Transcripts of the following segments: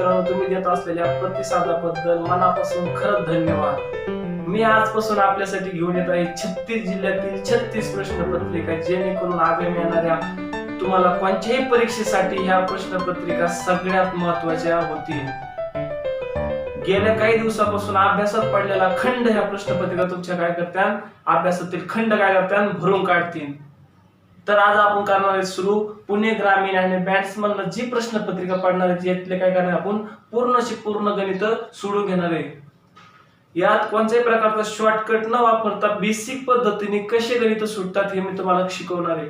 मित्रांनो तुम्ही देत असलेल्या प्रतिसादाबद्दल मनापासून खरंच धन्यवाद. मी आजपासून आपल्यासाठी घेऊन येत आहे छत्तीस जिल्ह्यातील छत्तीस प्रश्नपत्रिका जेणेकरून आगामी येणाऱ्या तुम्हाला कोणत्याही परीक्षेसाठी ह्या प्रश्नपत्रिका सगळ्यात महत्त्वाच्या होतील. गेल्या काही दिवसापासून अभ्यासात पडलेला खंड ह्या प्रश्नपत्रिका तुमच्या काय करत्यान अभ्यासातील खंड काय करत्यान भरून काढतील. तर आज आपण करणार आहे सुरू. पुणे ग्रामीण आणि बॅट्समन जी प्रश्नपत्रिका पडणार आहे यातले काय करणार आपण? पूर्णशी पूर्ण गणित सोडून घेणार आहे. यात कोणत्याही प्रकारचा शॉर्टकट न वापरता बेसिक पद्धतीने कसे गणित सुटतात हे मी तुम्हाला शिकवणार आहे.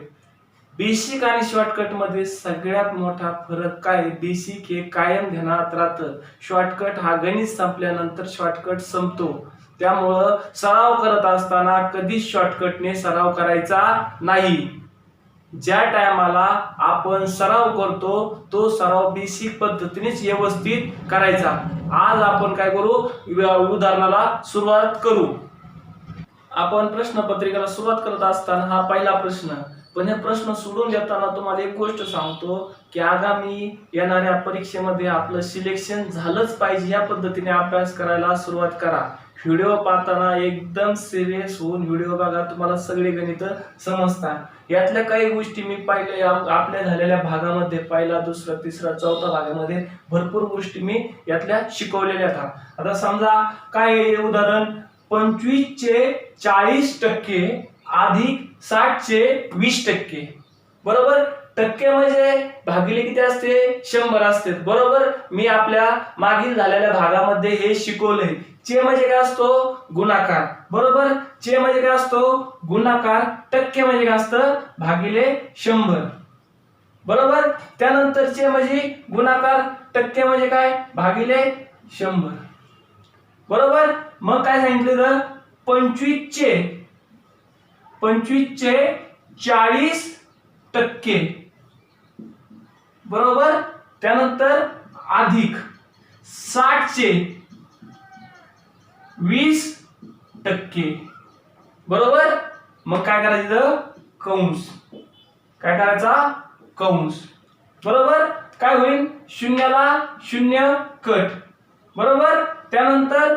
बेसिक आणि शॉर्टकटमध्ये सगळ्यात मोठा फरक काय बेसिक हे कायम ध्यानात राहतं. शॉर्टकट हा गणित संपल्यानंतर शॉर्टकट संपतो. त्यामुळं सराव करत असताना कधीच शॉर्टकटने सराव करायचा नाही. ज्या टायमाला आपण सराव करतो तो सराव बेसिक पद्धतीनेच व्यवस्थित करायचा. आज आपण काय करू? उदाहरणाला सुरुवात करू. आपण प्रश्नपत्रिकेला सुरुवात करत असताना हा पहिला प्रश्न. पण हे प्रश्न सोडून देताना तुम्हाला एक गोष्ट सांगतो की आगामी येणाऱ्या परीक्षेमध्ये आपलं सिलेक्शन झालंच पाहिजे. या पद्धतीने अभ्यास करायला सुरुवात करा. व्हिडिओ पाहताना एकदम सिरियस होऊन व्हिडिओ बघा तुम्हाला सगळे गणित समजतात. यातल्या काही गोष्टी मी पाहिल्या आपल्या झालेल्या भागामध्ये पहिला दुसरा तिसरा चौथा भागामध्ये भरपूर गोष्टी मी यातल्या शिकवलेल्या आहेत. आता समजा काय आहे उदाहरण? पंचवीसचे चाळीस टक्के अधिक साठचे वीस टक्के. बरोबर? टक्के म्हणजे भागिले किती असते? शंभर असते. बरोबर? मी आपल्या मागील झालेल्या भागामध्ये हे शिकवलंय. चे म्हणजे काय असतो? गुणाकार. बरोबर? चे म्हणजे काय असतो? गुणाकार. टक्के म्हणजे काय असतं? भागिले शंभर. बरोबर? त्यानंतर चे म्हणजे गुणाकार. टक्के म्हणजे काय? भागिले शंभर. बरोबर? मग काय सांगितलं तर पंचवीसचे पंचवीसचे चाळीस टक्के. बरोबर? त्यानंतर अधिक साठचे वीस टक्के. बरोबर? मग काय करायचं कंस. काय करायचा? कंस. बरोबर? काय होईल? शून्याला शून्य कट. बरोबर? त्यानंतर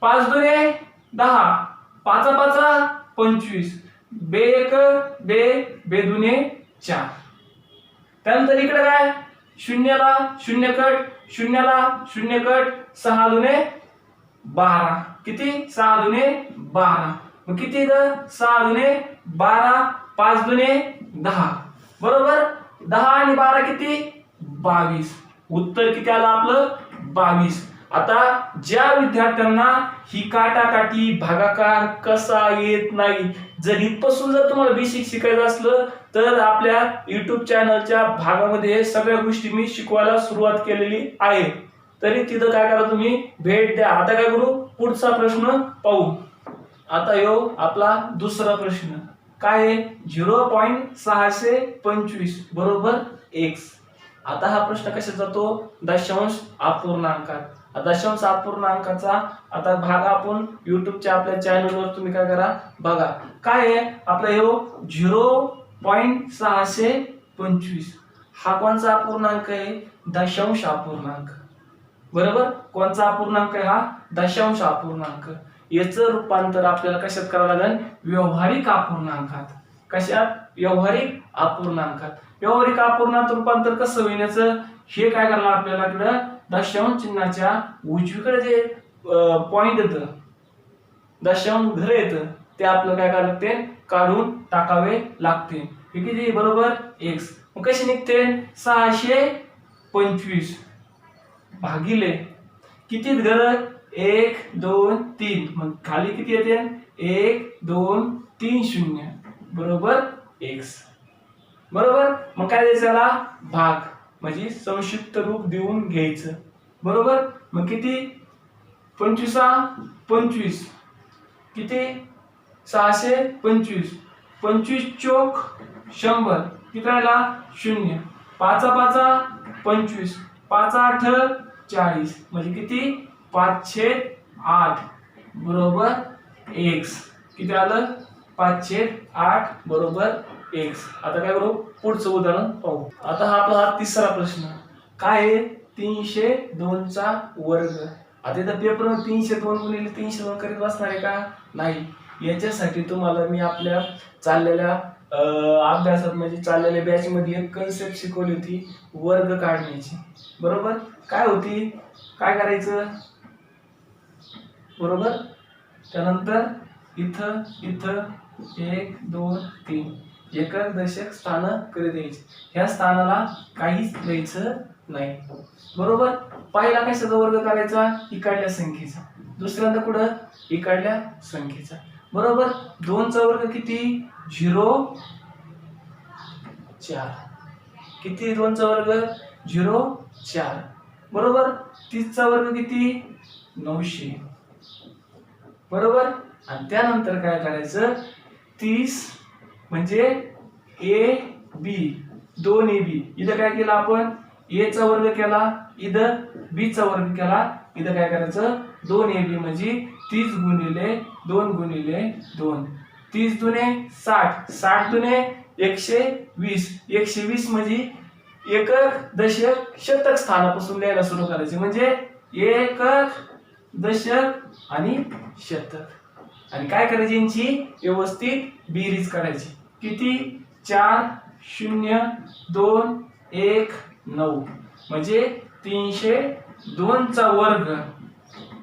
पाच दुने दहा. पाचा पाचा पंचवीस. बे एक बे बे दुने चार. त्यानंतर इकडे काय? शून्याला शून्य कट शून्याला शून्य कट सहा दुने बारा. किती? सहा दुने बारा. मग किती इथं? सहा दुने बारा पाच दुने दहा. बरोबर? दहा आणि बारा किती? बावीस. उत्तर किती आलं आपलं? बावीस. आता ज्या विद्यार्थ्यांना ही काटाकाटी भागाकार कसा येत नाही जर इथपासून जर तुम्हाला बेसिक शिकायचं असलं तर आपल्या युट्यूब चॅनलच्या भागामध्ये सगळ्या गोष्टी मी शिकवायला सुरुवात केलेली आहे. तरी तिथं काय करा तुम्ही? भेट द्या. आता काय करू? पुढचा प्रश्न पाहू. आता यो आपला दुसरा प्रश्न. काय आहे? झिरो पॉईंट सहाशे पंचवीस बरोबर एक्स. आता हा प्रश्न कशात जातो? दशांश अपूर्णांकात. दशांश अपूर्णांकाचा आता भाग आपण युट्यूबच्या आपल्या चॅनलवर तुम्ही काय करा बघा. काय आहे? आपला यो हो, झिरो पॉईंट सहाशे पंचवीस. हा कोणचा अपूर्णांक आहे? दशांश अपूर्णांक. बरोबर? कोणचा अपूर्णांक आहे हा? दशांश अपूर्णांक. याचं रूपांतर आपल्याला कशात करावं लागेल? व्यवहारिक अपूर्णांकात. कशात? व्यवहारिक अपूर्णांकात. व्यवहारिक अपूर्णांक रूपांतर कसं होण्याचं हे काय करणार आपल्याला इकडं दशांश चिन्हाच्या उजवीकडे जे पॉईंट येतं दशांश घर येतं ते आपलं काय करावं लागते? काढून टाकावे लागते. हे किती? बरोबर? एक्स मग कसे निघते? सहाशे पंचवीस भागिले किती घर? एक दोन तीन. मग खाली किती येते? एक दोन तीन शून्य. बरोबर? एक्स बरोबर? मग काय द्यायचं भाग. म्हणजे संक्षिप्त रूप देऊन घ्यायचं. बरोबर? मग किती? पंचवीसा पंचवीस. किती? सहाशे पंचवीस. पंचवीस चोक शंभर. किती राहिला? शून्य. पाचा पाचा पंचवीस. पाच आठ? चाळीस. म्हणजे किती? पाचशे आठ. बरोबर? एक्स. किती आलं? पाचशे आठ. बरोबर? एक्स आता काय करू? पुढचं उदाहरण पाहू. आता हा आपला हा तिसरा प्रश्न. काय आहे? तीनशे दोनचा वर्ग. आता इथं पेपर तीनशे दोन गुणिले तीनशे दोन करीत बसणार आहे का? नाही. याच्यासाठी तुम्हाला मी आपल्या चाललेल्या अं, अभ्यासात म्हणजे चाललेल्या बॅचमध्ये एक कन्सेप्ट शिकवली होती वर्ग काढण्याची. बरोबर? काय होती? काय करायचं? बरोबर? त्यानंतर इथं इथं एक दोन तीन. एकक दशक स्थान करी द्यायचे? ह्या स्थानाला काहीच द्यायचं नाही. बरोबर? पहिला कशाचा वर्ग करायचा इकडल्या संख्येचा. दुसऱ्यांदा कुठं? इकडल्या संख्येचा. बरोबर? दोनचा वर्ग किती? झिरो चार. किती दोनचा वर्ग? झिरो चार. बरोबर? तीसचा वर्ग किती? नऊशे. बरोबर? आणि त्यानंतर काय करायचं तीस म्हणजे ए बी दोन ए बी इथं काय केलं आपण? ए चा वर्ग केला इथं बी चा वर्ग केला इथं काय करायचं? दोन ए बी म्हणजे तीस गुणिले दोन गुणिले दोन. तीस दुने साठ. साठ दुने एकशे वीस. एकशे वीस म्हणजे एकक दशक शतक स्थानापासून लिहायला सुरू करायचे. म्हणजे एकक दशक आणि शतक. आणि काय करायची यांची? व्यवस्थित बेरीज करायची. किती? चार शून्य दोन एक नऊ. म्हणजे तीनशे दोनचा वर्ग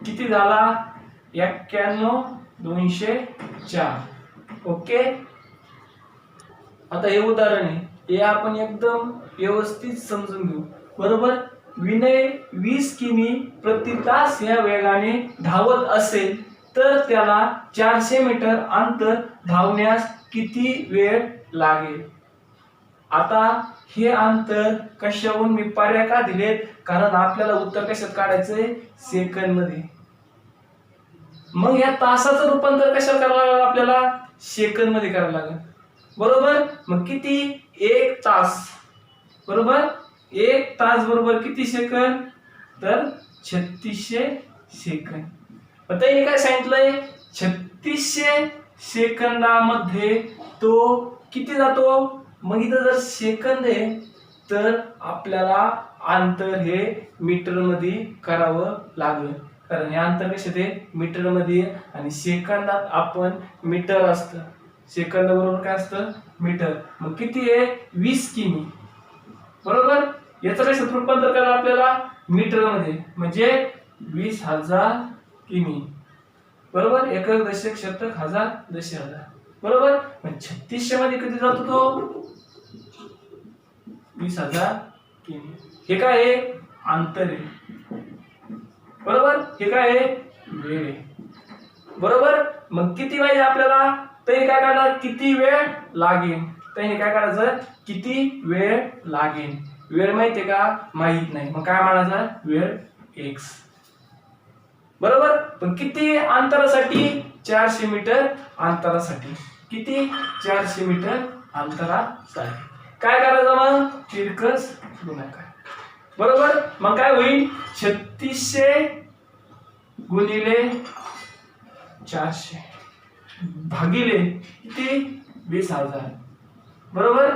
किती झाला? एक्क्याण्णव दोनशे चार. ओके? आता हे उदाहरण आहे. हे आपण एकदम व्यवस्थित समजून घेऊ. बरोबर? विनय वीस किमी प्रति तास या वेगाने धावत असेल. तर त्याला चारशे मीटर अंतर धावण्यास किती वेळ लागेल? आता हे अंतर कशाहून मी पर्याय का दिलेत? कारण आपल्याला उत्तर कशात काढायचंय? सेकंदमध्ये मग या तासाचं रूपांतर कशात करावं लागेल आपल्याला? सेकंदमध्ये करावं लागेल. बरोबर? मग किती? एक तास. बरोबर? एक तास बरोबर किती सेकंद? तर छत्तीसशे सेकंद. त्याने काय सांगितलंय? छत्तीसशे सेकंदामध्ये तो किती जातो? मग इथं जर सेकंद आहे तर आपल्याला अंतर हे मीटरमध्ये करावं लागेल. कारण हे अंतर कसे ते? मीटरमध्ये आणि सेकंदात आपण मीटर असतं. सेकंद बरोबर काय असतं? मीटर. मग किती आहे? वीस किमी. बरोबर? याचं कसं रूपांतर करा आपल्याला? मीटरमध्ये म्हणजे वीस हजार किमी बरोबर? एकक दशक शतक हजार दशे हजार. बरोबर? छत्तीसशे मध्ये किती जातो तो वीस हजार किमी हे काय आहे? अंतर आहे. बरोबर? हे काय आहे? वेळ आहे. बरोबर? मग किती पाहिजे आपल्याला? तरी काय करणार? किती वेळ लागेल? त्याने काय करायचं? किती वेळ लागेल? वेळ माहितीये का? माहीत नाही. मग काय म्हणायचं? वेळ एक्स. बरोबर? पण किती अंतरासाठी? चारशे मीटर अंतरासाठी. किती? चारशे मीटर अंतरासाठी. काय करायचं मग? तिरकस गुणाकार. बरोबर? मग काय होईल? छत्तीसशे गुणिले चारशे भागिले किती? वीस हजार. बरोबर?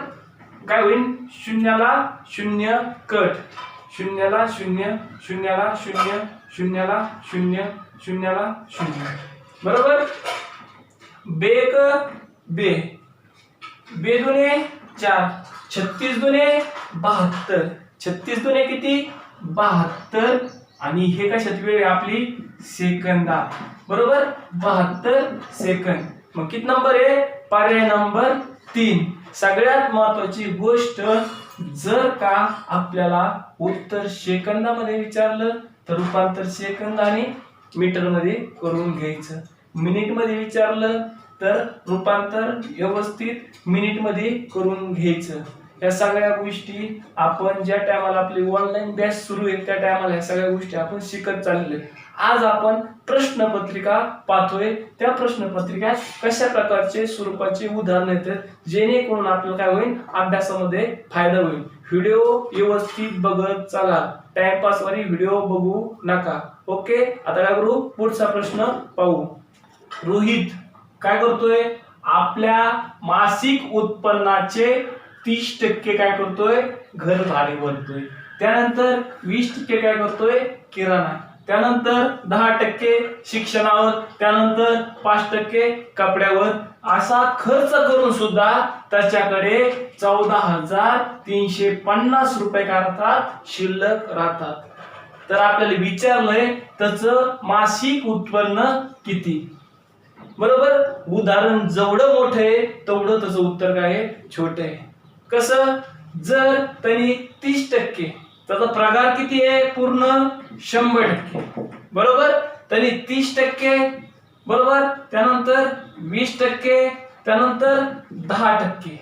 काय होईल? शून्याला शून्य कट. शून्याला शून्य शून्याला शून्य शून्याला शून्य शून्याला शून्य. बरोबर? बेक बे. बे दुने चार. छत्तीस दुने बहात्तर. छत्तीस दुने किती? बहात्तर. आणि हे कशात वेळ आपली सेकंदा बरोबर? बहात्तर सेकंद. मग किती नंबर आहे? पर्याय नंबर तीन. सगळ्यात महत्वाची गोष्ट जर का आपल्याला उत्तर सेकंदामध्ये विचारलं तर रूपांतर सेकंद आणि मीटरमध्ये करून घ्यायचं. मिनिटमध्ये विचारलं तर रूपांतर व्यवस्थित मिनिटमध्ये करून घ्यायचं. या सगळ्या गोष्टी आपण ज्या टायमाला आपली ऑनलाईन बॅच सुरू आहे त्या टायमाला या सगळ्या गोष्टी आपण शिकत चाललेलो आज आपण प्रश्नपत्रिका पाहतोय. त्या प्रश्नपत्रिका कशा प्रकारचे स्वरूपाचे उदाहरण येतात? जेणेकरून आपल्याला काय होईल? अभ्यासामध्ये फायदा होईल. व्हिडिओ व्यवस्थित बघत चला. टाइमपासवाणी व्हिडिओ बघू नका. ओके आता काय करू? पुढचा प्रश्न पाहू. रोहित काय करतोय? आपल्या मासिक उत्पन्नाचे तीस टक्के काय करतोय? घर भाडे भरतोय. त्यानंतर वीस टक्के काय करतोय? किराणा. त्यानंतर दहा टक्के शिक्षणावर. त्यानंतर पाच टक्के कपड्यावर. असा खर्च करून सुद्धा त्याच्याकडे चौदा हजार तीनशे पन्नास रुपये काय राहतात शिल्लक राहतात. तर आपल्याला विचारलंय त्याचं मासिक उत्पन्न किती? बरोबर? उदाहरण जेवढं मोठं आहे तेवढं त्याचं उत्तर काय आहे? छोटं आहे. कसं? जर त्यांनी तीस टक्के त्याचा पगार किती आहे? पूर्ण शंभर टक्के. बरोबर? त्यांनी तीस टक्के बरोबर? त्यानंतर वीस टक्के त्यानंतर दहा टक्के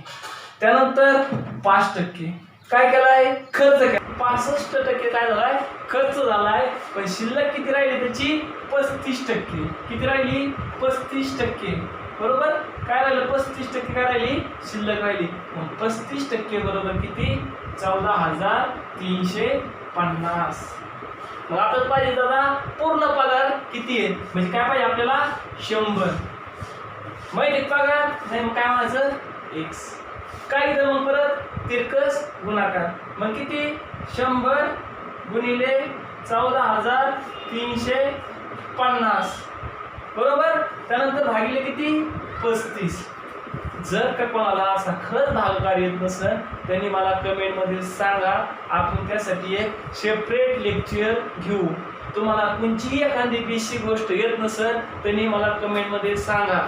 त्यानंतर पाच टक्के. काय केलाय? खर्च काय पासष्ट टक्के काय झालाय? खर्च झालाय. पण शिल्लक किती राहिली त्याची? पस्तीस टक्के. किती राहिली? पस्तीस टक्के. बरोबर? काय राहिलं? पस्तीस टक्के काय राहिली? शिल्लक राहिली. मग पस्तीस टक्के बरोबर किती? चौदा हजार तीनशे पन्नास. मग आपल्याला पाहिजे दादा पूर्ण पगार किती आहे? म्हणजे काय पाहिजे आपल्याला? शंभर. महिन्यात पगार? नाही मग काय म्हणायचं? एक्स काय इथं मग परत? तिरकस गुणाकार. मग किती? शंभर गुणिले चौदा हजार तीनशे पन्नास. बरोबर? त्यानंतर भागिले किती? पस्तीस. जर का कोणाला असा खरंच भागकार येत नसेल त्यांनी मला कमेंटमध्ये सांगा. आपण त्यासाठी एक सेपरेट लेक्चर घेऊ. तुम्हाला कोणतीही एखादी बेसिक गोष्ट येत नसेल त्यांनी मला कमेंटमध्ये सांगा.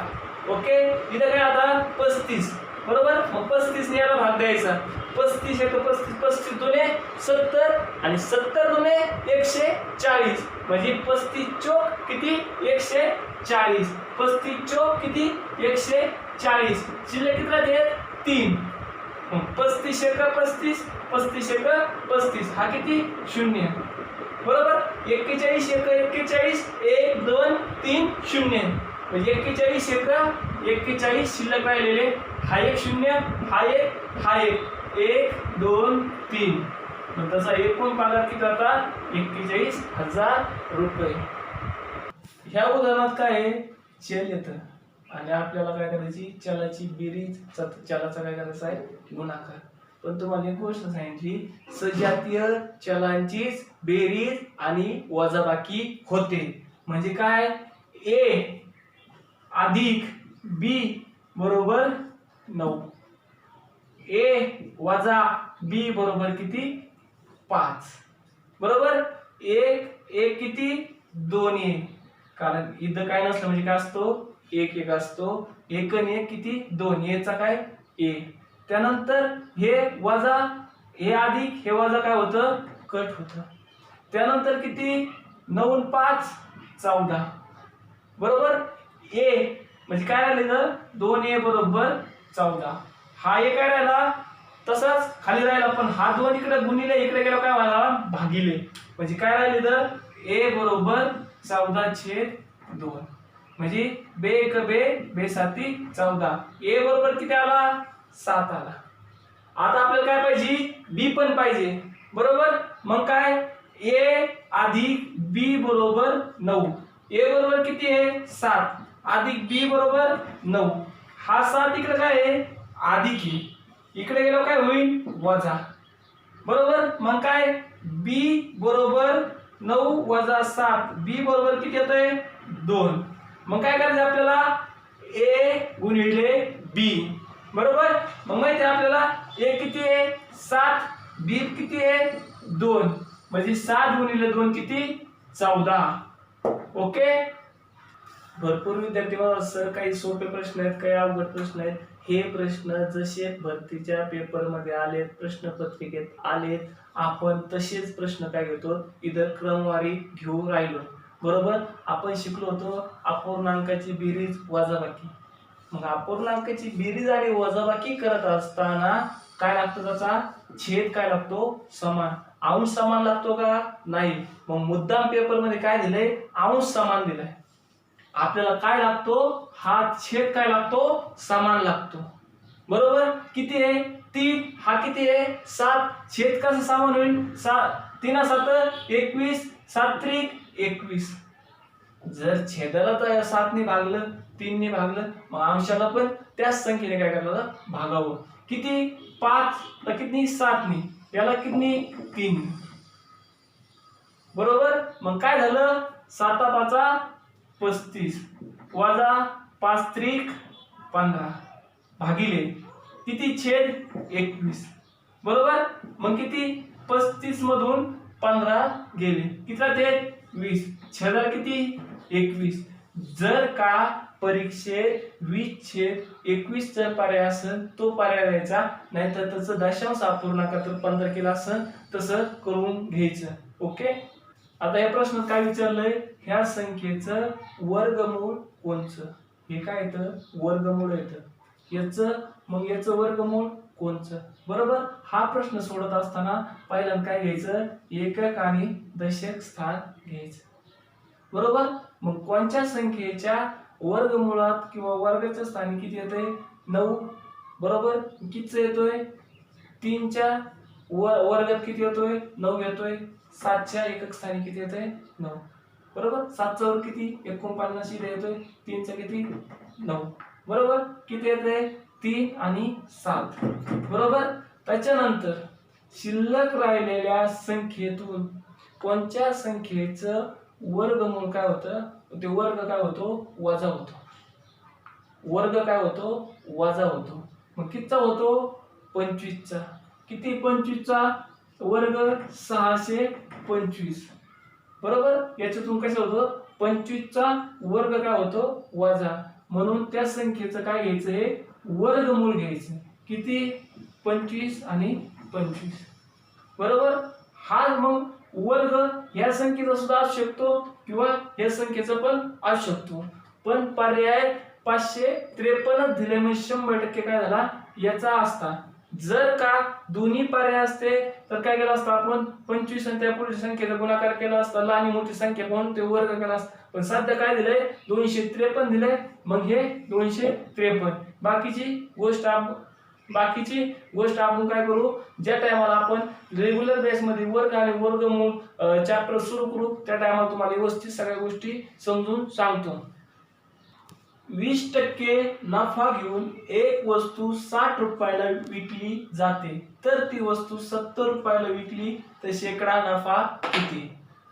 ओके? इथं काय आता? पस्तीस. बरोबर? मग पस्तीस याला भाग द्यायचा. पस्तीस एक पस्तीस पस्तीस दोने सत्तर आणि सत्तर दोने एकशे चाळीस. म्हणजे पस्तीस चोक किती? एकशे चाळीस. पस्तीस चोक किती? एकशे चाळीस. शिल्लक किती राहते तीन. पस्तीस एक पस्तीस पस्तीस एक पस्तीस. हा किती? शून्य. बरोबर? एक्केचाळीस एक एक्केचाळीस एक दोन तीन शून्य. म्हणजे एक्केचाळीस एक एक्केचाळीस शिल्लक राहिलेले. हा एक शून्य हा एक हा एक. एक दोन तीन. मग तसा एकूण पगार किती होता? एक्केचाळीस हजार रुपये. ह्या उदाहरणात काय आहे? चल येतं. आणि आपल्याला काय करायची? चलाची बेरीज चलाचा काय करायचा आहे? गुणाकार. पण तुम्हाला एक गोष्ट सांगितली सजातीय चलांचीच बेरीज आणि वजाबाकी होते. म्हणजे काय? ए अधिक बी बरोबर नऊ. ए वजा बी बरोबर किती? पाच. बरोबर? एक एक किती? दोन एक कारण इथं काय नसलं म्हणजे काय असतो? एक एक असतो. एक आणि एक किती? दोन. याचा काय? ए. त्यानंतर हे वजा हे अधिक हे वजा काय होतं? कट होतं. त्यानंतर किती? नऊ पाच चौदा. बरोबर? ए. म्हणजे काय राहिलं इथं दोन ए बरोबर चौदा. हा ए काय राहिला? तसाच खाली राहिला पण हा दोन इकडे गुणिले इकडे गेला काय व्हायला भागिले. म्हणजे काय राहिले तर ए बरोबर चौदा छेद दोन. म्हणजे बे एक बे बे साती चौदा. ए बरोबर किती आला? सात आला. आता आपल्याला काय पाहिजे? बी पण पाहिजे. बरोबर? मग काय? ए अधिक बी बरोबर नऊ. ए बरोबर किती आहे? सात. अधिक बी बरोबर नऊ. हा सात इकडे काय आहे? अधिक आहे इकडे गेलो काय होईल? वजा. बरोबर? मग काय? बी बरोबर नऊ वजा सात. बी बरोबर किती येत आहे दोन. मग काय करायचं आपल्याला? ए गुणिले बी बरोबर? मग माहिती आहे आपल्याला? ए किती आहे? सात. बी किती आहे? दोन. म्हणजे सात गुणिले दोन किती? चौदा. ओके? भरपूर विद्यार्थी सर काही सोपे प्रश्न आहेत काही अवघड प्रश्न आहेत. हे प्रश्न जसे भरतीच्या पेपरमध्ये आले प्रश्नपत्रिकेत आले आपण तसेच प्रश्न काय घेतो? इतर क्रमवारी घेऊन राहिलो. बरोबर? आपण शिकलो होतो अपूर्णांकाची बेरीज वजाबाकी. मग अपूर्णांकाची बेरीज आणि वजाबाकी करत असताना काय लागतो त्याचा? छेद काय लागतो? समान. अंश समान लागतो का? नाही. मग मुद्दाम पेपरमध्ये काय दिलंय? अंश समान दिलाय. आपल्याला काय लागतो? हा छेद काय लागतो? समान लागतो. बरोबर? किती आहे? तीन. हा किती आहे? सात. छेद कसं समान होईल? सात तीन सात एकवीस सात त्रिक एकवीस. जर छेदाला तर सातने भागलं तीनने भागलं मग अंशाला पण त्याच संख्येने काय करायला भागावं. किती? पाच. तर किती सातने. याला किती तीन. बरोबर? मग काय झालं? साता पाचा पस्तीस. वजा पाच त्रिक पंधरा. भागिले. किती छेद? एकवीस. बरोबर? मग किती? पस्तीस मधून पंधरा गेले. किती राहते वीस. छेदाला किती? एकवीस. जर का परीक्षेत वीस छेद एकवीस जर पर्याय असेल तो पर्याय द्यायचा. नाहीतर त्याचं दशांश अपूर्णांकातून पंधरा केला असेल तसं करून घ्यायचं. ओके? आता या प्रश्नात काय विचारलंय? ह्या संख्येचं वर्गमूळ कोणचं? हे काय येतं? वर्गमूळ येतं. याचं मग याचं वर्गमूळ कोणचं? बरोबर? हा प्रश्न सोडत असताना पहिल्यांदा काय घ्यायचं? एकक आणि दशक स्थान घ्यायचं. बरोबर? मग कोणत्या संख्येच्या वर्गमुळात किंवा वर्गाच्या स्थानी किती येतंय? नऊ. बरोबर? कितीचं येतोय? तीनच्या व वर्गात किती येतोय? नऊ येतोय. सातच्या एकक स्थानी किती येतोय? नऊ. बरोबर? सातचा वर्ग किती? एकोणपन्नास इथे येतोय. तीनचा किती? नऊ. बरोबर? किती येते तीन आणि सात. बरोबर? त्याच्यानंतर शिल्लक राहिलेल्या संख्येतून कोणत्या संख्येचं वर्गमूळ काय होतं? ते वर्ग काय होतो? वजा होतो. वर्ग काय होतो? वजा होतो. मग कितीचा होतो? पंचवीसचा. किती पंचवीसचा? वर्ग सहाशे पंचवीस. बरोबर? याच्यातून कसं होतं? पंचवीसचा वर्ग काय होतो? वजा. म्हणून त्या संख्येचं काय घ्यायचं? हे वर्गमूळ घ्यायचं. किती? पंचवीस आणि पंचवीस. बरोबर? हा मग वर्ग ह्या संख्येचा सुद्धा असू शकतो किंवा या संख्येचा पण असू शकतो. पण पर्याय पाचशे त्रेपन्न दिले म्हणजे शंभर टक्के काय झाला? याचा असता. जर का दोन्ही पर्याय असते तर काय केलं असतं आपण? पंचवीस आणि त्या पुढच्या संख्येचा गुणाकार केला असता. लहान मोठी संख्या पाहून ते वर्ग केला असता. पण सध्या काय दिलंय दोनशे त्रेपन्न दिलंय मग हे दोनशे त्रेपन्न. बाकीची गोष्ट आप बाकीची गोष्ट आपण काय करू ज्या टायमाला आपण रेग्युलर बेसमध्ये वर्ग आणि वर्गमूळ चॅप्टर सुरू करू त्या टायमाला तुम्हाला व्यवस्थित सगळ्या गोष्टी समजून सांगतो. वीस टक्के नफा घेऊन एक वस्तू साठ रुपयाला विकली जाते तर ती वस्तू सत्तर रुपयाला विकली तर शेकडा नफा किती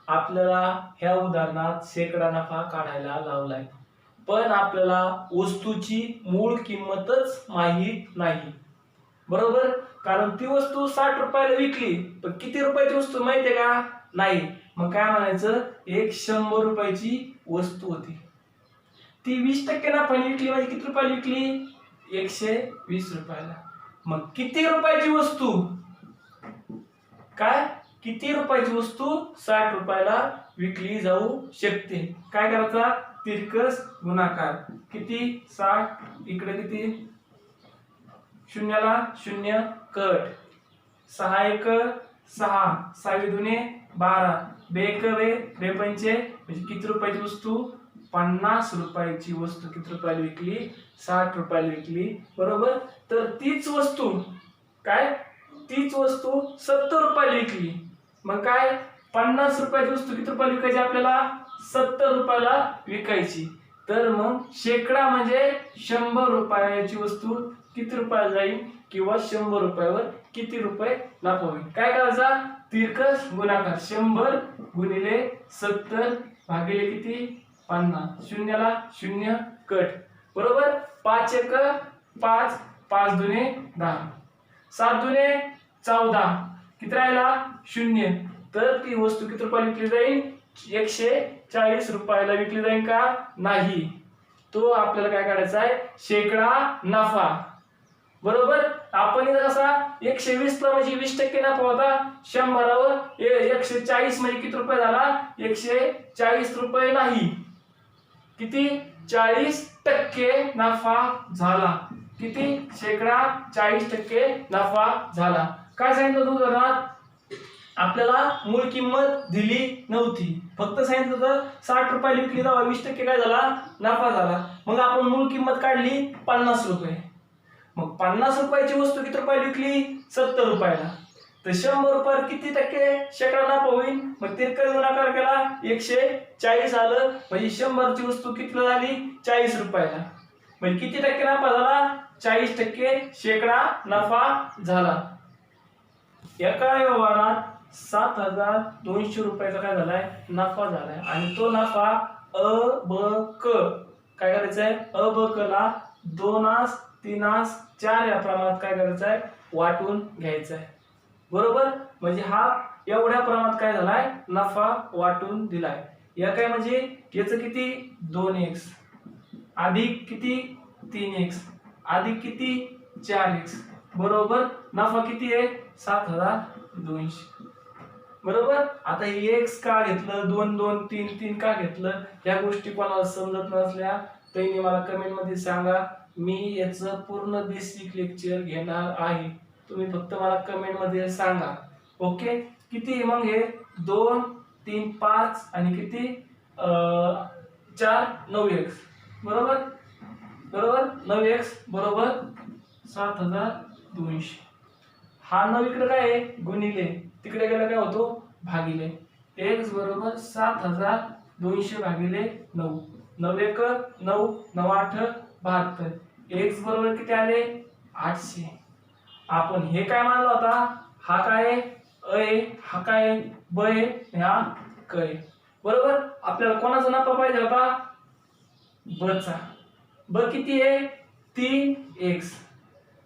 आपल्याला ह्या उदाहरणात शेकडा नफा काढायला लावलाय. पण आपल्याला वस्तूची मूळ किंमतच माहीत नाही. बरोबर? कारण ती वस्तू साठ रुपयाला विकली पण किती रुपयाची वस्तू माहितीये का? नाही. मग काय म्हणायचं? एक शंभर रुपयाची वस्तू होती. ती वीस टक्के नफाने विकली म्हणजे किती रुपयाला विकली? एकशे वीस रुपयाला. मग किती रुपयाची वस्तू? काय? किती रुपयाची वस्तू साठ रुपयाला विकली जाऊ शकते? काय करायचा? तिरकस गुणाकार. किती? साठ. इकडे किती? शून्याला शून्य कट. सहा एक सहा. सहावी दुने बारा. बेकवे बेपंचे म्हणजे किती रुपयाची वस्तू? पन्नास रुपयाची वस्तू. किती रुपयाला विकली? साठ रुपयाला विकली. बरोबर? तर तीच वस्तू काय? तीच वस्तू सत्तर रुपयाला विकली. मग काय? पन्नास रुपयाची वस्तू किती रुपयाला विकायची आपल्याला? सत्तर रुपयाला विकायची. तर मग शेकडा म्हणजे शंभर रुपयाची वस्तू किती रुपयाला जाईल किंवा शंभर रुपयावर किती रुपये नफा होईल काय करायचा? तिरकस गुणाकार. शंभर गुणिले सत्तर भागिले किती? पन्नास. शून्याला शून्य कट. बरोबर? पाच एक पाच पाच दुने दहा. सात दुने चौदा. किती राहिला? शून्य. तर ती वस्तू किती रुपयाला विकली जाईल? एकशे चाळीस रुपयाला विकली जाईल का? नाही. तो आपल्याला काय काढायचा आहे? शेकडा नफा. बरोबर? आपण इथं कसा? एकशे वीस ला म्हणजे वीस टक्के नफा होता. शंभरावर एकशे चाळीस म्हणजे किती रुपये झाला? एकशे चाळीस रुपये नाही. किती? चाळीस टक्के नफा झाला. किती? शेकडा चाळीस टक्के नफा झाला. काय सांगितलं तू उदाहरणात? आपल्याला मूळ किंमत दिली नव्हती. फक्त सांगितलं तर साठ रुपये विकली जावा वीस टक्के काय झाला? नफा झाला. मग आपण मूळ किंमत काढली पन्नास रुपये. मग पन्नास रुपयाची वस्तू किती रुपयाला विकली? सत्तर रुपयाला. तर शंभर रुपयावर किती टक्के शेकडा नफा होईल? मग ते गुणाकार केला एकशे चाळीस आलं. म्हणजे शंभरची वस्तू कितीला झाली? चाळीस रुपयाला. म्हणजे किती टक्के नफा झाला? चाळीस टक्के शेकडा नफा झाला. एका व्यवहारात सात हजार दोनशे रुपयाचा काय झालाय? नफा झालाय. आणि तो नफा अ ब क काय करायचं आहे अ ब क ला दोनास तीनास चार या प्रमाणात काय करायचं आहे वाटून घ्यायचं आहे बरोबर? म्हणजे हा एवढ्या प्रमाणात काय झालाय? नफा वाटून दिलाय. या काय म्हणजे? याचं किती? दोन एक्स अधिक किती? तीन एक्स अधिक किती? चार एक्स बरोबर? नफा किती आहे? सात हजार दोनशे. बरोबर? आता हे एक्स का घेतलं? दोन दोन तीन तीन का घेतलं? या गोष्टी कोणाला समजत नसल्या त्यांनी मला कमेंटमध्ये सांगा. मी याचं पूर्ण बेसिक लेक्चर घेणार आहे. तुम्ही फक्त मला कमेंटमध्ये सांगा. ओके किती मग हे? दोन तीन पाच आणि किती? चार नऊ एक्स बरोबर? बरोबर? नऊ एक्स बरोबर? सात हजार दोनशे. हा नऊ इकडे काय आहे? गुणिले. तिकडे गेला काय होतो? भागिले. एक्स बरोबर सात हजार दोनशे भागिले नऊ. नऊ एक नऊ नऊ आठ बहात्तर. एक्स बरोबर किती आले? आठशे. आपण हे काय मानला होता? हा काय? आहे? हा काय? आहे? ब आहे बरोबर? आपल्याला कोणाचा नफा पाहिजे होता? बचा ब किती आहे? तीन एक्स.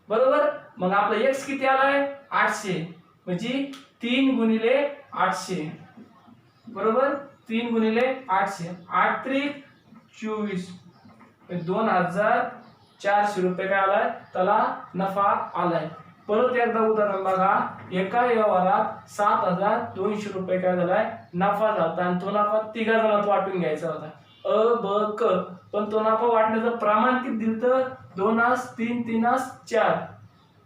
बरोबर? मग आपला एक्स किती आलाय? आठशे. म्हणजे तीन गुणिले आठशे. बरोबर? तीन गुणिले आठशे. आठ त्रिक चोवीस दोन हजार चारशे रुपये काय आलाय? त्याला नफा आलाय. परत एकदा उदाहरण बघा. एका व्यवहारात सात हजार दोनशे रुपये काय झालाय? नफा झाला आणि तो नफा तिघा जणात वाटून घ्यायचा होता. अ ब क. पण तो नफा वाटण्याचं प्रमाण किती दिलं तर दोनास तीन तीनास चार.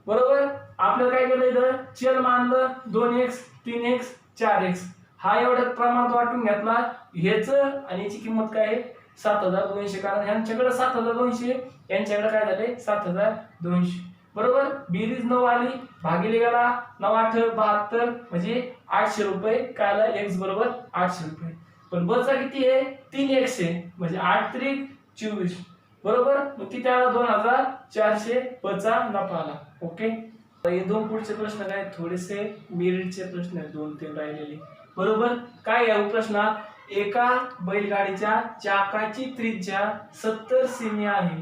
बरोबर? आपल्याला काय केलं इथं? चल मानलं दोन एक्स तीन एक्स चार एक्स हा एवढ्या प्रमाणात वाटून घेतला. ह्याच आणि याची किंमत काय आहे? सात हजार दोनशे. कारण ह्यांच्याकडे सात हजार दोनशे यांच्याकडे काय झाले सात हजार दोनशे. बरोबर? बेरीज नऊ आली भागिले गेला नऊ आठ बहात्तर म्हणजे आठशे रुपये. कायला? एक्स बरोबर आठशे रुपये. पण बचा किती आहे? तीन एक्स आहे. म्हणजे आठ त्रिक चोवीस. बरोबर? मग किती आला दोन हजार चारशे बचा नफा आला. ओके? हे दोन पुढचे प्रश्न काय थोडेसे मेरिटचे प्रश्न आहेत दोन तीन राहिलेले. बरोबर? काय या प्रश्नात एका बैलगाडीच्या चाकाची त्रिज्या सत्तर सेमी आहे.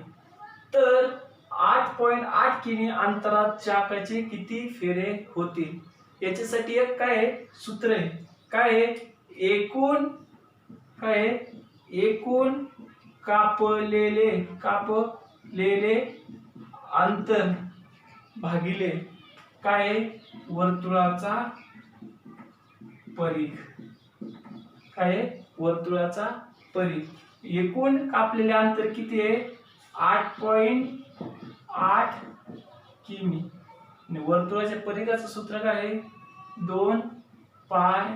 तर आठ पॉईंट आठ किमी अंतरात चाकाचे किती फेरे होतील? याच्यासाठी एक काय सूत्र आहे. काय एकूण काय एकूण कापलेले कापलेले अंतर भागिले काय आहे? वर्तुळाचा परीघ. काय वर्तुळाचा परीख एकूण कापलेले अंतर किती आहे? आठ पॉईंट आठ किमी. आणि वर्तुळाच्या परीघाचं सूत्र काय आहे? दोन पाय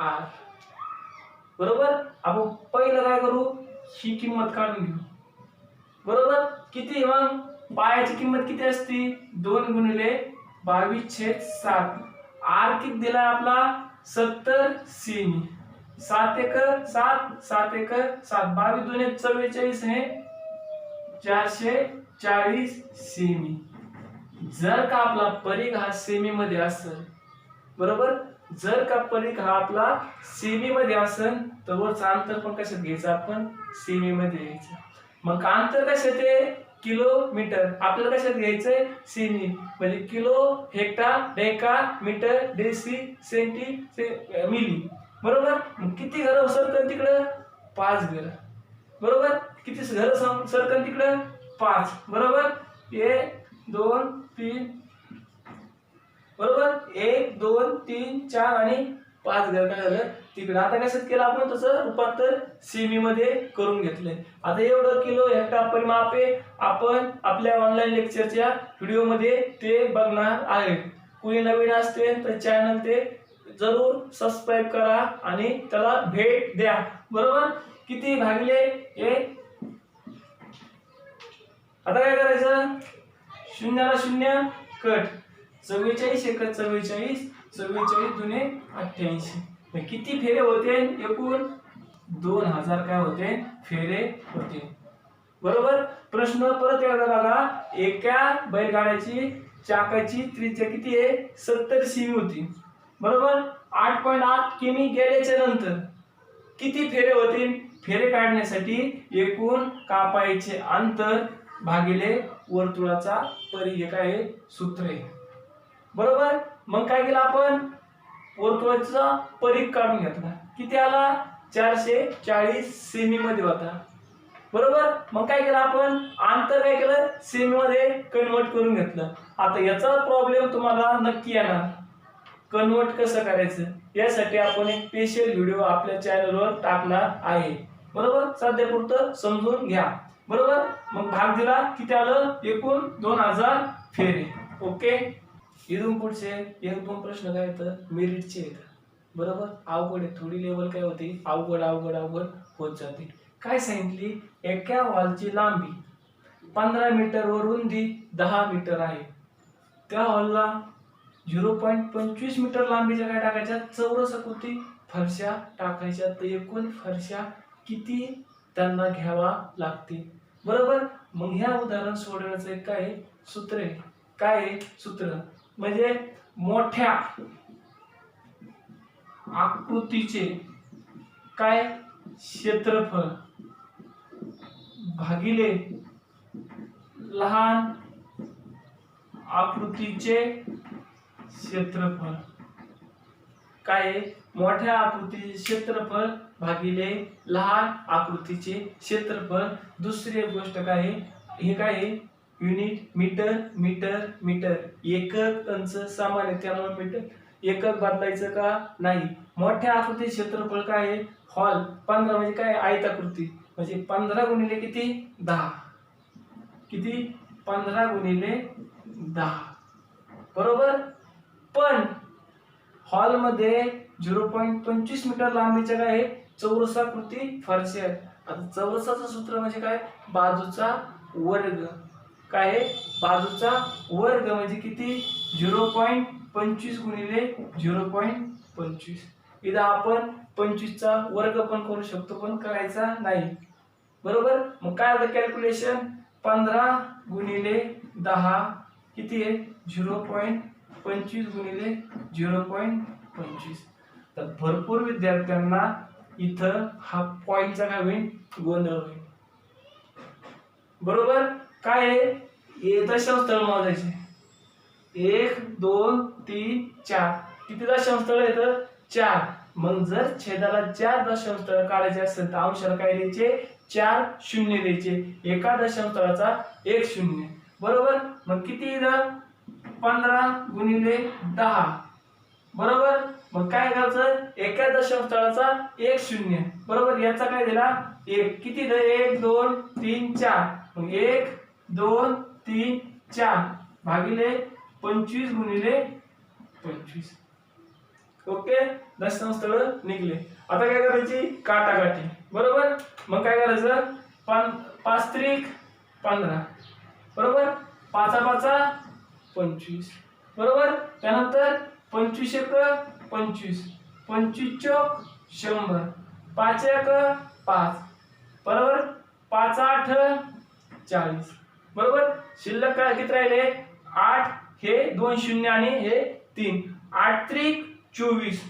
आर. बरोबर? आपण पहिलं काय करू? ही किंमत काढून घेऊ. बरोबर? किती मग? पायाची किंमत किती असती? दोन गुणिले बावीस छेद सात. आर किती दिला आपला? सत्तर सेमी सात एक सात सात एक सात. बावीस दोन एक चव्वेचाळीस हे चारशे चाळीस सेमी जर का आपला परीघ हा सेमी मध्ये असेल बरोबर? जर का परीघ हा आपला सेमी मध्ये असेल तर वरचं अंतर पण कशात घ्यायचं? आपण सेमी मध्ये घ्यायचं. मग अंतर कशात आहे? किलोमीटर. आपल्याला कशात घ्यायचंय सेमी. म्हणजे kilo hecto deca metre deci centi से- मिली. बरोबर? किती घर सरकन तिकडं? पाच घर. बरोबर? किती घर सरकन तिकडं? पाच. बरोबर? एक दोन तीन. बरोबर? एक दोन तीन चार आणि पाच घर काय झालं तिकडे. आता कसं केलं आपण तसं रूपांतर सीमी मध्ये करून घेतलंय. आता एवढं किलो हेक्टर परिमापे आहे आपण आपल्या ऑनलाईन लेक्चरच्या व्हिडिओमध्ये ते बघणार आहे. कुणी नवीन असते तर चॅनल ते जरूर सबस्क्राईब करा आणि त्याला भेट द्या. बरोबर? किती भागले हे? आता काय करायचं? शून्याला शून्य कट. चव्वेचाळीस एकच चव्वेचाळीस. चव्वेचाळीस जुने अठ्ठ्याऐंशी. किती फेरे होते? एकूण दोन हजार काय होते? फेरे होते. बरोबर? प्रश्न परत एकदा बघा एका बैलगाड्याची चाकाची त्रिज्या किती आहे? सत्तर सीमी होती. बरोबर? आठ पॉईंट आठ किमी गेल्याच्यानंतर किती फेरे होतील फेरे काढण्यासाठी एकूण कापायचे अंतर भागिले वर्तुळाचा परि हे काय सूत्र आहे. बरोबर? मग काय केलं आपण? वर्तुळाचा परीख काढून घेतला. किती आला? चारशे चाळीस सेमी मध्ये होता. बरोबर? मग काय केलं आपण? अंतर काय केलं? सेमी मध्ये कन्वर्ट करून घेतलं. आता याचा प्रॉब्लेम तुम्हाला नक्की येणार. कन्वर्ट कसं करायचं? यासाठी आपण एक स्पेशल व्हिडिओ आपल्या चॅनलवर टाकणार आहे. बरोबर? सध्यापुरतं समजून घ्या. बरोबर? मग भाग दिला. किती आलं? एकूण दोन हजार फेरे. ओके इथून पुढचे एक दोन प्रश्न काय येतं मेरिटचे येतात बरोबर? अवघड आहे. थोडी लेवल काय होती? अवघड अवघड अवघड होत जाते. काय सांगितली? एका हॉलची लांबी पंधरा मीटर वरून रुंदी दहा मीटर आहे. त्या हॉलला झिरो पॉईंट पंचवीस मीटर लांबीच्या काय टाकायच्या? चौरस आकृती फरशा टाकायच्या. तर एकूण फरशा किती? त्यांना घ्यावा लागते. बरोबर? मग ह्या उदाहरण सोडवण्याचं एक काय सूत्र आहे. काय आहे? सूत्र. म्हणजे मोठ्या आकृतीचे काय क्षेत्रफळ भागिले लहान आकृतीचे क्षेत्रफळ? काय मोठ्या आकृतीचे क्षेत्रफळ भागिले लहान आकृतीचे क्षेत्रफळ. दुसरी गोष्ट काय हे काय युनिट मीटर मीटर मीटर. एकक अंश समान आहे त्यामुळे मीटर. एकक बदलायचं का? नाही. मोठ्या आकृती क्षेत्रफळ काय आहे? हॉल. पंधरा म्हणजे काय? आयताकृती. म्हणजे पंधरा गुणिले किती? दहा. किती? पंधरा गुणिले दहा. बरोबर? पण हॉलमध्ये झिरो पॉईंट पंचवीस मीटर लांबीच्या काय आहे? चौरसाकृती फारशी आहे. आता चौरसाचं सूत्र म्हणजे काय? बाजूचा वर्ग. काय आहे? बाजूचा वर्ग म्हणजे किती? झिरो पॉईंट पंचवीस गुणिले झिरो पॉईंट पंचवीस. इथं आपण पंचवीसचा वर्ग पण करू शकतो पण करायचा नाही. बरोबर? मग काय होतं कॅल्क्युलेशन पंधरा गुणिले दहा किती आहे? झिरो पॉईंट पंचवीस गुणिले झिरो पॉईंट पंचवीस. तर भरपूर विद्यार्थ्यांना इथं हा पॉईंटचा काय होईल? गोंधळ होईल. बरोबर? काय आहे? हे दशांश मोजायचे. एक दोन तीन चार. किती दशांश येतं चार. मग जर छेदाला चार दशांस्थळ काढायचे असेल तर अंशाला काय द्यायचे? चार शून्य द्यायचे. एका दशांस्थळाचा एक शून्य. बरोबर? मग किती इथं पंधरा गुणिले दहा. बरोबर? मग काय करायचं? एका दशांस्थळाचा एक शून्य. बरोबर? याचा काय दिला? एक. किती द एक दोन तीन चार. मग एक दोन तीन चार. भागिले पंचवीस गुणिले पंचवीस. ओके? दशांश स्थळ निघले. आता काय करायची? काटाकाठी. बरोबर? मग काय करायचं? पाच पाच त्रिक पंधरा. बरोबर? पाचा पाचा पंचवीस. बरोबर? त्यानंतर पंचवीस एक पंचवीस. पंचवीस चौक शंभर. पाच एक पाच. बरोबर? पाच आठ चाळीस. बरोबर? शिल्लक काय किती राहिले? आठ हे दोन शून्य आणि हे तीन. आठ त्रिक चोवीस.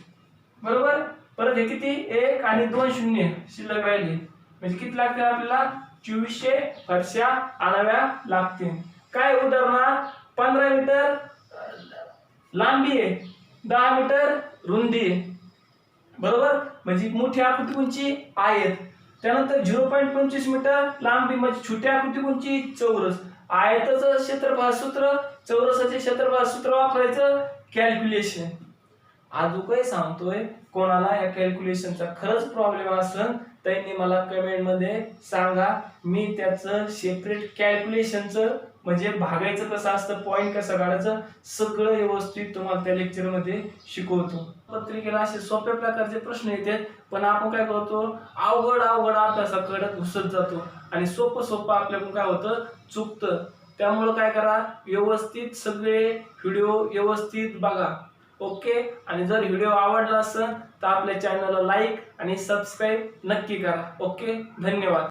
बरोबर? परत हे किती? एक आणि दोन शून्य शिल्लक राहिले. म्हणजे किती लागते आपल्याला? चोवीसशे फरशा आणाव्या लागतील. काय उदाहरणार्थ पंधरा मीटर लांबी आहे. दहा मीटर रुंदी आहे. बरोबर? म्हणजे मोठी आकृती उंची आहेत त्यानंतर झिरो पॉईंट पंचवीस मीटर लांबी म्हणजे छोटी आकृती कोणची? चौरस. आयताचं क्षेत्रफळ सूत्र चौरसाचे क्षेत्रफळ सूत्र वापरायचं कॅल्क्युलेशन आजूकही सांगतोय कोणाला या कॅल्क्युलेशनचा खरंच प्रॉब्लेम असेल त्यांनी मला कमेंटमध्ये सांगा. मी त्याचं सेपरेट कॅल्क्युलेशनचं म्हणजे भागायचं कसं असतं पॉईंट कसं काढायचं सगळं व्यवस्थित तुम्हाला त्या लेक्चरमध्ये शिकवतो. पत्रिकेला असे सोप्या प्रकारचे प्रश्न येतात पण आपण काय करतो? अवघड अवघड अभ्यासाकडे घुसत जातो. आणि सोपं सोपं आपल्याकडून काय होतं? चुकतं. त्यामुळं काय करा? व्यवस्थित सगळे व्हिडिओ व्यवस्थित बघा. ओके? आणि जर व्हिडिओ आवडला असेल तर आपल्या चॅनलला लाईक आणि सबस्क्राईब नक्की करा. ओके? धन्यवाद.